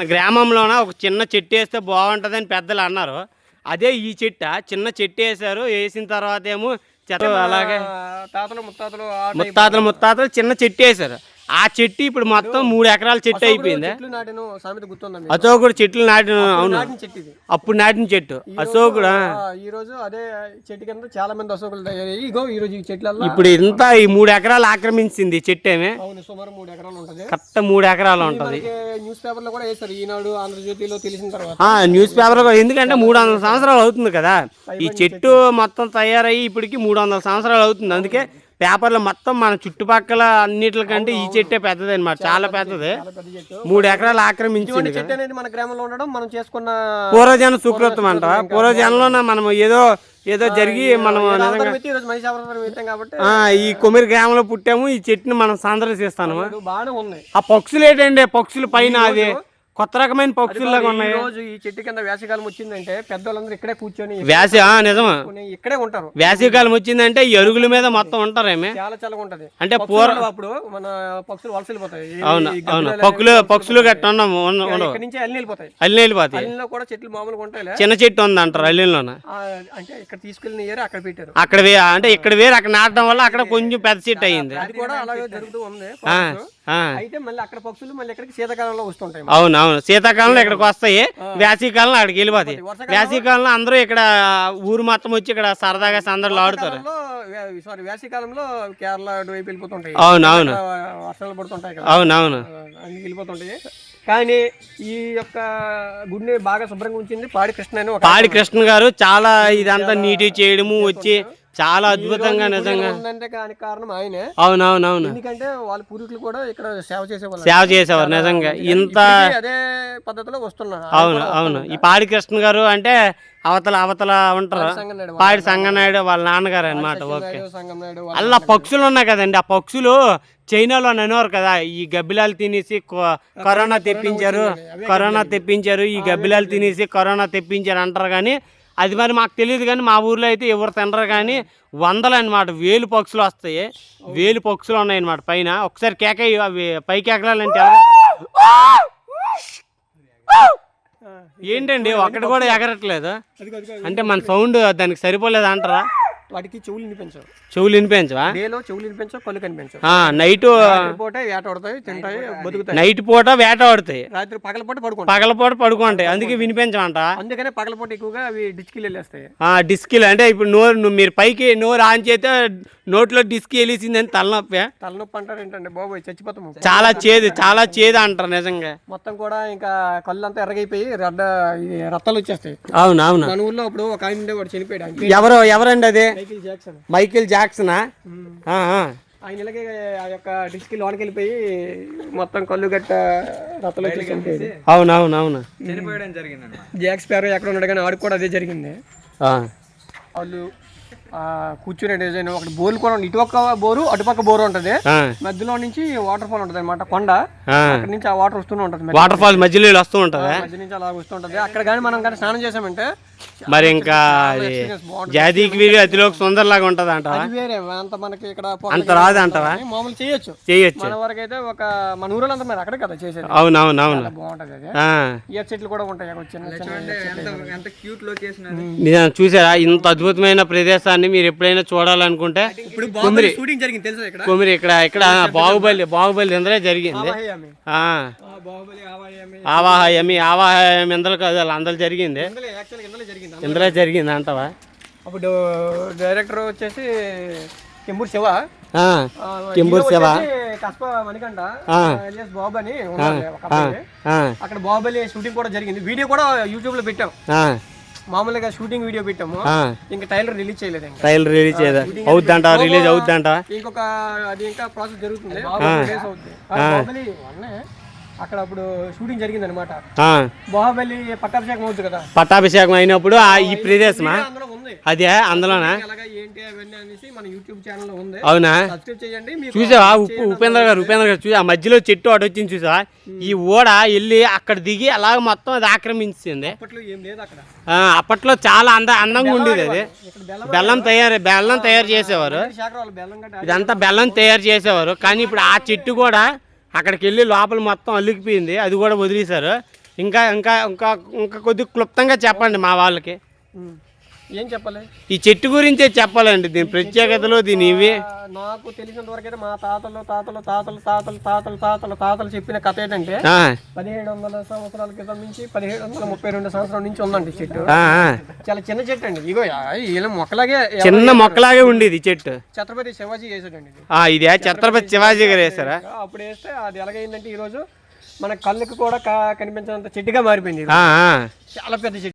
మన గ్రామంలోన ఒక చిన్న చెట్టు వేస్తే బాగుంటుందని పెద్దలు అన్నారు. అదే ఈ చెట్ట చిన్న చెట్టు వేసారు వేసిన తర్వాత ఏమో చెత్త అలాగే. తాతలు ముత్తాతలు ముత్తాతలు ముత్తాతలు చిన్న చెట్టు వేసారు ఆ చెట్టు ఇప్పుడు మొత్తం మూడు ఎకరాల చెట్టు అయిపోయింది? అశోకుడు చెట్లు నాటిన అవును. అప్పుడు నాటిన చెట్టు. అశోకుడు ఈ రోజు అదే చెట్టు కింద చాలా మంది అశోకులు ఇగో ఈ రోజు ఈ చెట్లల్లో ఇప్పుడు ఇంత ఈ మూడు ఎకరాలు ఆక్రమించింది చెట్టు ఏమి? సుమారు మూడు ఎకరాలు ఉంటది. కరెక్ట్ మూడు ఎకరాలు ఉంటది. న్యూస్ పేపర్లో కూడా వేస్తారు ఈనాడు ఆంధ్రజ్యోతిలో తెలిసిన తర్వాత. ఆ న్యూస్ పేపర్ కూడా ఎందుకంటే మూడు వందల సంవత్సరాలు అవుతుంది కదా. ఈ చెట్టు. మొత్తం తయారయ్యి ఇప్పటికి మూడు వందల సంవత్సరాలు అవుతుంది. అందుకే పేపర్లో మొత్తం మన చుట్టుపక్కల అన్నిటికంటే ఈ చెట్టే పెద్దది. అనమాట చాలా పెద్దది మూడు ఎకరాలు ఆక్రమించింది చెట్టు అనేది మన గ్రామంలో ఉండడం మనం చేసుకున్న పూర్వజన సుకృతం అంట పూర్వజనంలో మనం ఏదో ఏదో జరిగి మనం ఈ కొమిరి గ్రామంలో పుట్టాము ఈ చెట్టుని మనం సందర్శిస్తాను ఆ పక్షులు ఏంటండి? పక్షులు పైన అది కొత్త రకమైన పక్షుల్లాగా ఉన్నాయి ఈ రోజు ఈ చెట్టు కింద వేసవికాలం వచ్చిందంటే పెద్దవాళ్ళందరూ ఇక్కడే కూర్చొని వేసి ఆ, నిజమా? ఇక్కడే ఉంటారు. వేసవికాలం వచ్చిందంటే ఈ అరుగుల మీద మొత్తం ఉంటారేమి చాలా చల్లగా ఉంటది. అంటే పక్షులు అప్పుడు మన పక్షులు వలస వెళ్ళిపోతాయి. ఈ- అవును అవును. పక్షులు పక్షులు గట్ట ఇక్కడ నుంచి అల్లి వెళ్ళిపోతాయి. అల్లి వెళ్ళిపోతాయి. అల్లిలో కూడా చెట్లు మామూలుగా ఉంటాయిలే చిన్న చెట్టు ఉంది అంటారు అల్లిలోన? ఆ, అంటే ఇక్కడ తీసుకెళ్ళిన ఏరు అక్కడ పెట్టారు. అక్కడ అంటే ఇక్కడ వేరు అక్కడ నాటడం వల్ల అక్కడ కొంచెం పెద్ద చెట్టు అయింది. అది కూడా అలాగే జరుగుతూ ఉంది. అయితే మళ్ళీ అక్కడ పక్షులు మళ్ళీ ఇక్కడికి శీతాకాలంలో వస్తుంటాయి అవును అవును శీతాకాలంలో ఇక్కడికి వస్తాయి. వేసవికాలంలో అక్కడికి వెళ్ళిపోతాయి. వేసవికాలంలో అందరూ ఇక్కడ ఊరు మొత్తం వచ్చి ఇక్కడ సరదాగా సందర్లు ఆడుతారు సారీ వేసవికాలంలో కేరళ వైపు వెళ్ళిపోతుంటాయి. అవును అవును ఆ, వర్షాలు పడుతుంటాయి కదా అవును వెళ్ళిపోతుంటాయి. కానీ ఈ యొక్క గుడిని బాగా శుభ్రంగా ఉంచింది పాడి కృష్ణ అని ఒక పాడి కృష్ణ గారు చాలా ఇదంతా నీటి చేయడము వచ్చి చాలా అద్భుతంగా నిజంగా. ఉందంటే దానికి కారణం ఆయనే. అవును అవును అవును ఎందుకంటే వాళ్ళ పూర్వీకులు కూడా ఇక్కడ సేవ చేసేవాళ్ళు. సేవ చేసేవారు నిజంగా. ఇంత అదే పద్ధతిలో వస్తున్నారు. అవును అవును. ఈ పాడి కృష్ణ గారు అంటే అవతల అవతల ఉంటారు. పాడి సంగనాయుడు వాళ్ళ నాన్నగారు అనమాట ఓకే. అలా పక్షులు ఉన్నాయి కదండి. ఆ పక్షులు చైనాలో అనేవారు కదా. ఈ గబ్బిలాలు తినేసి కరోనా తెప్పించారు. కరోనా తెప్పించారు. ఈ గబ్బిలాలు తినేసి కరోనా తెప్పించారు అంటారు కానీ అది మరి మాకు తెలియదు కానీ మా ఊర్లో అయితే ఎవరు తినరు కానీ వందలు అనమాట వేలు పక్షులు వస్తాయి. వేలు పక్షులు ఉన్నాయి అనమాట పైన. ఒకసారి కేకయ్య అవి పైకి ఎగరాలంటే? ఏంటండి? ఒక్కటి కూడా ఎగరట్లేదు. అంటే మన సౌండ్ దానికి సరిపోలేదు అంటారా వాటికి చెవులు వినిపించవు. చెవులు వినిపించవా? డేలో చెవులు వినిపించవు కళ్ళు కనిపించవు. ఆ, నైట్ పూట వేటాడతాయి తింటాయి బతుకుతాయి. నైట్ పూట వేట ఆడుతాయి రాత్రి పగల పూట పడుకుంటాయి. పగలపూట పడుకుంటాయి. అందుకే వినిపించమంట. అందుకనే పగల పూట ఎక్కువగా అవి డిచ్కి వెళ్ళేస్తాయి. ఆ డిస్కిల్ అంటే ఇప్పుడు నోరు నువ్వు మీరు పైకి నోరు ఆన్ చేస్తే నోట్లో డిస్క్ వెళ్ళేసిందని తలనొప్పి. తలనొప్పి అంటారు ఏంటంటే బాబోయ్ చచ్చిపోతాము చాలా చేదు చాలా చేదు అంటారు నిజంగా. మొత్తం కూడా ఇంకా కళ్ళు అంతా ఎర్రగైపోయి రెడ్డ ఇది రత్తాలు వచ్చేస్తాయి. అవును అవును. మన ఊర్లో అప్పుడు ఒక ఆయన ఉండేవాడు చనిపోయాడు. ఎవరు ఎవరండి అది? Michael Jackson. మైకిల్ జాక్సనా? ఆ, ఆ. ఆయన ఇలాగే ఆ యొక్క డిస్కి లోనికి వెళ్ళిపోయి మొత్తం కళ్ళు గట్ట రత్తలు వచ్చి చనిపోయాడు. అవును అవును అవును. చనిపోయడం జరిగిందన్నమాట. జాక్స్ పేరు ఎక్కడ ఉన్నాడు కానీ ఆడికి కూడా అదే జరిగింది. ఆ. వాళ్ళు కూర్చునే డిజైన్ ఒకటి బోర్లు కూడా ఉన్నాయి. ఇటు పక్క బోరు అటుపక్క బోరు ఉంటుంది. మధ్యలో నుంచి వాటర్ ఫాల్ ఉంటుంది అనమాట కొండ. అక్కడ నుంచి ఆ వాటర్ వస్తూనే ఉంటుంది వాటర్ ఫాల్ మధ్యలో వస్తూ ఉంటుందా? మధ్య నుంచి అలా వస్తుంటుంది అక్కడ కానీ మనం కానీ స్నానం చేసామంటే మరి ఇంకా. జాతీకి వీరి అతిలోకి సుందరలాగా ఉంటుంది అంటావా అది వేరే అంత మనకి ఇక్కడ అంత రాదు అంటావా? మామూలు చేయొచ్చు. చేయొచ్చు. మన వరకు అయితే ఒక మన ఊరిలో అంతా మరి అక్కడే కదా చేసేది. అవును అవును బాగుంటది. ఇయర్ చెట్లు కూడా ఉంటాయి అక్కడ చిన్న అంటే ఎంత క్యూట్ చూసారా? ఇంత అద్భుతమైన ప్రదేశాన్ని మీరు ఎప్పుడైనా చూడాలనుకుంటే ఇప్పుడు బాగుంది షూటింగ్ జరిగింది తెలుసా ఇక్కడ? కుమిరి ఇక్కడ ఇక్కడ బాహుబలి బాహుబలి ఇందరే జరిగింది. ఆవాహయామి. ఆ. ఆ, బాహుబలి ఆవాహయామి. ఆవాహయమి ఆవాహయం ఇందరు కాదు అలా అందరు జరిగింది. ఇందులో ఇందులో ఇందరే జరిగింది అంటవా? అప్పుడు డైరెక్టర్ వచ్చేసి కెంబూర్ శివ. కెంబూర్ శివ. కస్ప. ఎలియాస్ బాబు అని అక్కడ బాహుబలి షూటింగ్ కూడా జరిగింది. వీడియో కూడా యూట్యూబ్లో పెట్టాం. ఆ, మామూలుగా షూటింగ్ వీడియో పెట్టాము. ఇంకా టైలర్ రిలీజ్ చేయలేదు ఇంకా. ట్రైలర్ రిలీజ్ చేయదా? అవుద్దంట రిలీజ్ అవుద్దంట ఇంకొక అది ఇంకా ప్రాసెస్ జరుగుతుంది. అవుతుంది అక్కడ అప్పుడు షూటింగ్ జరిగింది అనమాట ఆ, బాహుబలి పట్టాభిషేకం అవుతుంది కదా. పట్టాభిషేకం అయినప్పుడు ఆ ఈ ప్రదేశమా? ఉంది అదే అందులోనా? అవునా? చూసావా? ఉప్పు ఉపేంద్ర గారు ఉపేంద్ర గారు చూసా ఆ మధ్యలో చెట్టు అటు వచ్చింది చూసా ఈ ఓడ వెళ్ళి అక్కడ దిగి అలాగ మొత్తం అది ఆక్రమించింది. అప్పట్లో చాలా అంద అందంగా ఉండేది అది. బెల్లం తయారు బెల్లం తయారు చేసేవారు. ఇదంతా బెల్లం తయారు చేసేవారు. కానీ ఇప్పుడు ఆ చెట్టు కూడా అక్కడికి వెళ్ళి లోపల మొత్తం అల్లుకుపోయింది. అది కూడా వదిలేశారు. ఇంకా ఇంకా ఇంకా ఇంకా కొద్దిగా క్లుప్తంగా చెప్పండి మా వాళ్ళకి. ఏం చెప్పాలి? ఈ చెట్టు గురించే చెప్పాలండి దీని ప్రత్యేకతలు దీని ఇవి. నాకు తెలిసినంత వరకు అయితే మా తాతలు తాతలు తాతలు తాతలు తాతలు తాతలు తాతలు చెప్పిన కథ ఏంటంటే పదిహేడు వందల సంవత్సరాల క్రితం నుంచి పదిహేడు వందల ముప్పై రెండు సంవత్సరాల నుంచి ఉందండి చెట్టు. చాలా చిన్న చెట్టు అండి. ఇగో ఇలా మొక్కలాగే చిన్న మొక్కలాగే ఉండేది ఈ చెట్టు. ఛత్రపతి శివాజీ వేసాడండి ఇది. ఛత్రపతి శివాజీ గారు వేశారా అప్పుడు వేస్తే అది ఎలాగైందంటే ఈరోజు మన కళ్ళకి కూడా కనిపించినంత చెట్టుగా మారిపోయింది. చాలా పెద్ద చెట్టు.